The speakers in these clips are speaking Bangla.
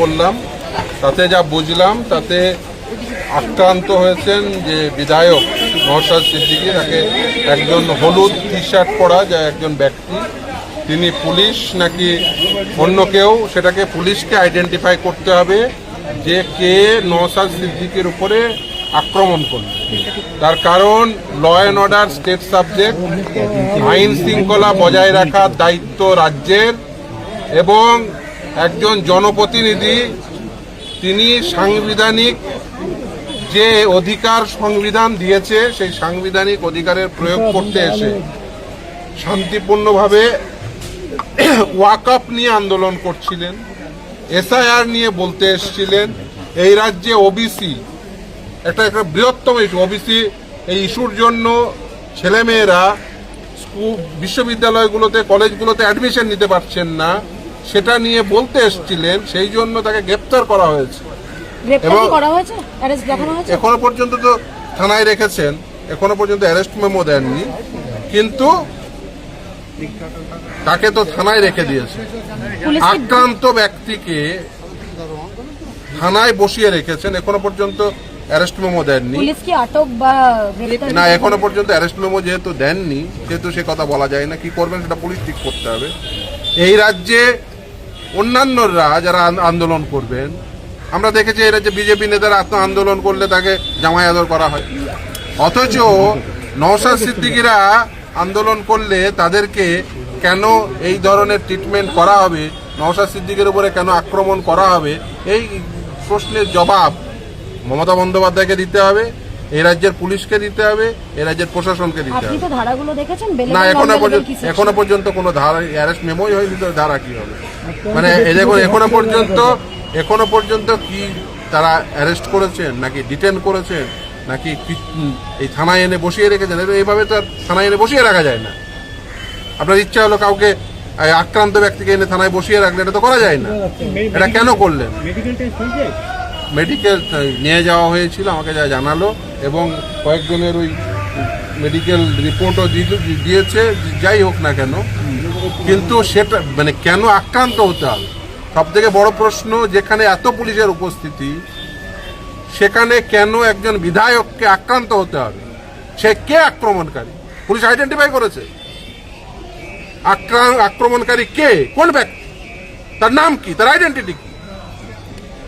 বললাম, তাতে যা বুঝলাম, তাতে আক্রান্ত হয়েছেন যে বিধায়ক নওশাদ সিদ্দিকী, তাকে একজন হলুদ টি শার্ট পরা যা একজন ব্যক্তি। তিনি পুলিশ নাকি অন্য কেউ, সেটাকে পুলিশকে আইডেন্টিফাই করতে হবে যে কে নওশাদ সিদ্দিকের উপরে আক্রমণ করল। তার কারণ law and order state subject আইন শৃঙ্খলা বজায় রাখার দায়িত্ব রাজ্যের এবং একজন জনপ্রতিনিধি, তিনি সাংবিধানিক যে অধিকার সংবিধান দিয়েছে, সেই সাংবিধানিক অধিকারের প্রয়োগ করতে এসে শান্তিপূর্ণভাবে ওয়াকআপ নিয়ে আন্দোলন করছিলেন, এসআইআর নিয়ে বলতে এসেছিলেন। এই রাজ্যে ওবিসি একটা একটা বৃহত্তম ইস্যু ওবিসি এই ইস্যুর জন্য ছেলেমেয়েরা স্কুল, বিশ্ববিদ্যালয়গুলোতে, কলেজগুলোতে অ্যাডমিশন নিতে পারছেন না। সেটা নিয়ে বলতে এসেছিলেন সেই জন্য তাকে গ্রেপ্তার করা হয়েছে। গ্রেপ্তার করা হয়েছে? অ্যারেস্ট দেখানো হয়েছে? এখনও পর্যন্ত তো থানায় রেখেছেন এখনও পর্যন্ত অ্যারেস্ট মেমো দেননি কিন্তু তাকে তো থানায় রেখে দিয়েছে। আক্রান্ত ব্যক্তিকে থানায় বসিয়ে রেখেছেন এখনও পর্যন্ত অ্যারেস্ট মেমো দেননি। পুলিশ কি আটক বা না এখনও পর্যন্ত অ্যারেস্ট মেমো যেহেতু দেননি সেহেতু সে কথা বলা যায় না কি করবেন সেটা পুলিশ ঠিক করতে হবে। এই রাজ্যে অন্যান্যরা যারা আন্দোলন করবেন, আমরা দেখেছি এই যে বিজেপি নেতারা আত্ম আন্দোলন করলে তাকে জামাই আদর করা হয়। অথচ নওশাদ সিদ্দিকিরা আন্দোলন করলে তাদেরকে কেন এই ধরনের ট্রিটমেন্ট করা হবে, নওশাদ সিদ্দিকের উপরে কেন আক্রমণ করা হবে, এই প্রশ্নের জবাব মমতা বন্দ্যোপাধ্যায়কে দিতে হবে। এই রাজ্যের পুলিশকে দিতে হবে এই রাজ্যের প্রশাসনকে দিতে হবে। ধারাগুলো দেখেছেন না এখনও পর্যন্ত এখনও পর্যন্ত কোনো ধারা অ্যারেস্ট মেমোই হয়নি তো ধারা কি হবে? মানে এই দেখুন এখনও পর্যন্ত এখনও পর্যন্ত কি তারা অ্যারেস্ট করেছেন নাকি ডিটেন করেছেন নাকি এই থানায় এনে বসিয়ে রেখেছেন? এইভাবে তো থানায় এনে বসিয়ে রাখা যায় না। আপনার ইচ্ছা হলো কাউকে আক্রান্ত ব্যক্তিকে এনে থানায় বসিয়ে রাখলে এটা তো করা যায় না। এটা কেন করলেন? মেডিকেল নিয়ে যাওয়া হয়েছিল আমাকে যা জানালো। এবং কয়েকজনের ওই মেডিকেল রিপোর্টও দিয়েছে, যাই হোক না কেন। কিন্তু সেটা মানে কেন আক্রান্ত হতে হবে? সব থেকে বড় প্রশ্ন, যেখানে এত পুলিশের উপস্থিতি, সেখানে কেন একজন বিধায়ককে আক্রান্ত হতে হবে? সে কে আক্রমণকারী? পুলিশ আইডেন্টিফাই করেছে। আক্রা- আক্রমণকারী কে? কোন ব্যক্তি? তার নাম কি? তার আইডেন্টিটি কি?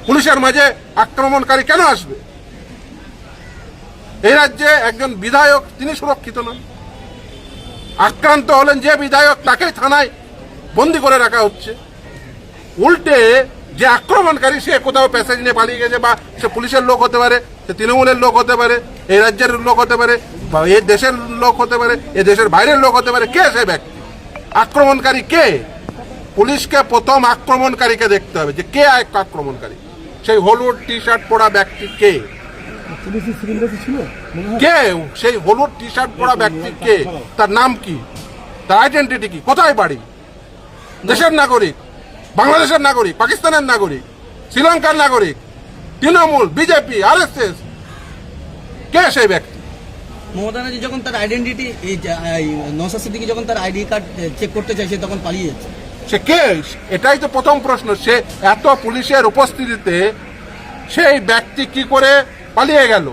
পুলিশের মাঝে আক্রমণকারী কেন আসবে? এই রাজ্যে একজন বিধায়ক, তিনি সুরক্ষিত নন। আক্রান্ত হলেন যে বিধায়ক, তাকেই থানায় বন্দি করে রাখা হচ্ছে। উল্টে যে আক্রমণকারী, সে কোথাও প্যাসেজ নিয়ে পালিয়ে গেছে বা সে পুলিশের লোক হতে পারে, সে তৃণমূলের লোক হতে পারে, এই রাজ্যের লোক হতে পারে বা এই দেশের লোক হতে পারে এ দেশের বাইরের লোক হতে পারে, কে সে ব্যক্তি? আক্রমণকারী কে? পুলিশকে প্রথম আক্রমণকারীকে দেখতে হবে যে কে আক্রমণকারী? সেই হলুদ টি শার্ট পরা ব্যক্তি কে? কে সেই হলুদ টি শার্ট পরা ব্যক্তি কে? তার নাম কি? তার আইডেন্টিটি কি? কোথায় বাড়ি? দেশের নাগরিক বাংলাদেশের নাগরিক পাকিস্তানের নাগরিক শ্রীলঙ্কার নাগরিক Trinamool BJP R S S কে সেই ব্যক্তি? মমতা ব্যানার্জি যখন তার আইডেন্টিটি এই যে, এই যখন তার আইডি কার্ড চেক করতে চাইছে তখন পালিয়ে যাচ্ছে। সে কে? এটাই তো প্রথম প্রশ্ন। সে এত পুলিশের উপস্থিতিতে সেই ব্যক্তি কি করে পালিয়ে গেল।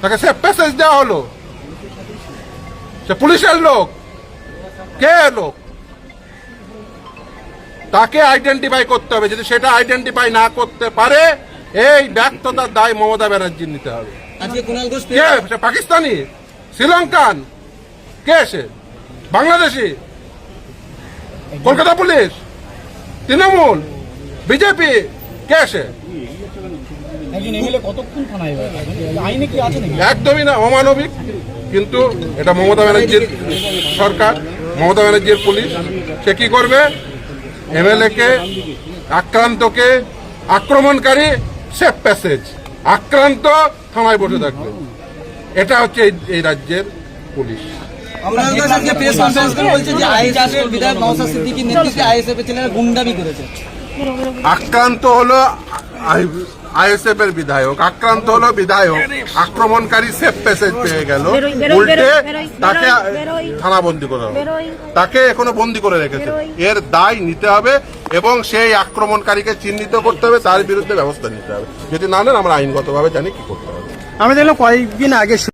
তাকে সে প্যাসেজ দেওয়া হলো। সে পুলিশের লোক। কে লোক? তাকে আইডেন্টিফাই করতে হবে। যদি সেটা আইডেন্টিফাই না করতে পারে এই ব্যর্থতার দায় মমতা ব্যানার্জি নিতে হবে। কে? সে পাকিস্তানি? শ্রীলঙ্কান? কে সে? বাংলাদেশি? কলকাতা পুলিশ? তৃণমূল? বিজেপি? কে সে? একদমই না অমানবিক। কিন্তু এটা মমতা ব্যানার্জির সরকার মমতা ব্যানার্জির পুলিশ। সে কি করবে? এমএলএ কে আক্রান্তকে আক্রমণকারী সেফ প্যাসেজ আক্রান্ত থানায় বসে থাকবে। এটা হচ্ছে এই- রাজ্যের পুলিশ। আক্রান্ত হলো আইএসএফ এর বিধায়ক আক্রান্ত হলো বিধায়ক আক্রমণকারী সেফ প্যাসেজ পেয়ে গেল। উল্টে তাকে থানাবন্দি থানা বন্দি করা হলো। তাকে এখনও বন্দি করে রেখেছে। এর দায় নিতে হবে এবং সেই আক্রমণকারীকে চিহ্নিত করতে হবে তার বিরুদ্ধে ব্যবস্থা নিতে হবে। যদি না নেন আমরা আইনগতভাবে জানি কি করতে হবে। আমি দেখলাম কয়েকদিন আগে